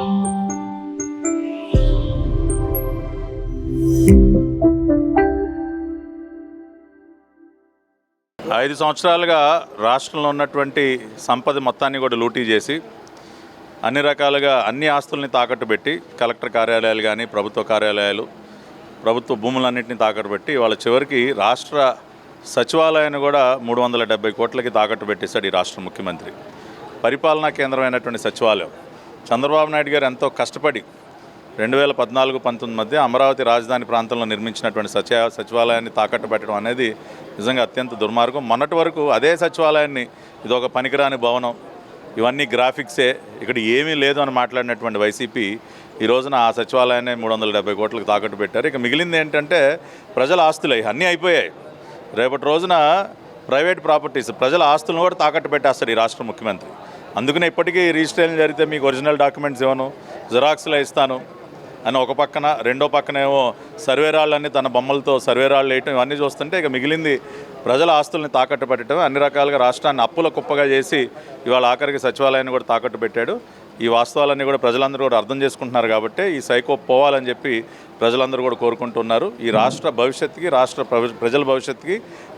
ఐదు సంవత్సరాలుగా రాష్ట్రంలో ఉన్నటువంటి సంపద మొత్తాన్ని కూడా లూటీ చేసి అన్ని రకాలుగా అన్ని ఆస్తుల్ని తాకట్టు పెట్టి కలెక్టర్ కార్యాలయాలు కానీ ప్రభుత్వ కార్యాలయాలు ప్రభుత్వ భూములన్నింటినీ తాకట్టు పెట్టి వాళ్ళ చివరికి రాష్ట్ర సచివాలయాన్ని కూడా మూడు వందల డెబ్బై కోట్లకి తాకట్టు పెట్టేశాడు ఈ రాష్ట్ర ముఖ్యమంత్రి. పరిపాలనా కేంద్రమైనటువంటి సచివాలయం. చంద్రబాబు నాయుడు గారు ఎంతో కష్టపడి రెండు వేల పద్నాలుగు పంతొమ్మిది మధ్య అమరావతి రాజధాని ప్రాంతంలో నిర్మించినటువంటి సచివ సచివాలయాన్ని తాకట్టు పెట్టడం అనేది నిజంగా అత్యంత దుర్మార్గం. మొన్నటి వరకు అదే సచివాలయాన్ని ఇదొక పనికిరాని భవనం. ఇవన్నీ గ్రాఫిక్సే. ఇక్కడ ఏమీ లేదు అని మాట్లాడినటువంటి వైసీపీ ఈ రోజున ఆ సచివాలయాన్ని మూడు వందల డెబ్బై కోట్లకు తాకట్టు పెట్టారు ఇక మిగిలింది ఏంటంటే ప్రజల ఆస్తులు. అవి అన్నీ అయిపోయాయి. రేపటి రోజున ప్రైవేట్ ప్రాపర్టీస్ ప్రజల ఆస్తులను కూడా తాకట్టు పెట్టేస్తాడు ఈ రాష్ట్ర ముఖ్యమంత్రి. అందుకనే ఇప్పటికీ రిజిస్ట్రేషన్ జరిగితే మీకు ఒరిజినల్ డాక్యుమెంట్స్ ఇవ్వను జిరాక్స్లో ఇస్తాను అని ఒక పక్కన రెండో పక్కనేమో సర్వే రాళ్ళన్నీ తన బొమ్మలతో సర్వే రాళ్ళు వేయటం ఇవన్నీ చూస్తుంటే ఇక మిగిలింది ప్రజల ఆస్తుల్ని తాకట్టు పెట్టడం అన్ని రకాలుగా రాష్ట్రాన్ని అప్పుల కుప్పగా చేసి ఇవాళ ఆఖరికి సచివాలయాన్ని కూడా తాకట్టు పెట్టాడు. ఈ వాస్తవాలన్నీ కూడా ప్రజలందరూ కూడా అర్థం చేసుకుంటున్నారు కాబట్టి ఈ సైకో పోవాలని చెప్పి ప్రజలందరూ కూడా కోరుకుంటున్నారు. ఈ రాష్ట్ర భవిష్యత్తుకి రాష్ట్ర ప్రజల భవిష్యత్తుకి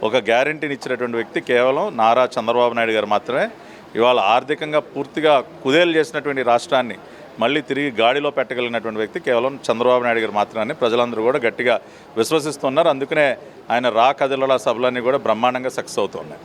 ఒక గ్యారంటీని ఇచ్చినటువంటి వ్యక్తి కేవలం నారా చంద్రబాబు నాయుడు గారు మాత్రమే. ఇవాళ ఆర్థికంగా పూర్తిగా కుదేలు చేసినటువంటి రాష్ట్రాన్ని మళ్ళీ తిరిగి గాడిలో పెట్టగలిగినటువంటి వ్యక్తి కేవలం చంద్రబాబు నాయుడు గారు మాత్రమే. ప్రజలందరూ కూడా గట్టిగా విశ్వసిస్తున్నారు. అందుకనే ఆయన రా కథల సభలన్నీ కూడా బ్రహ్మాండంగా సక్సెస్ అవుతున్నాయి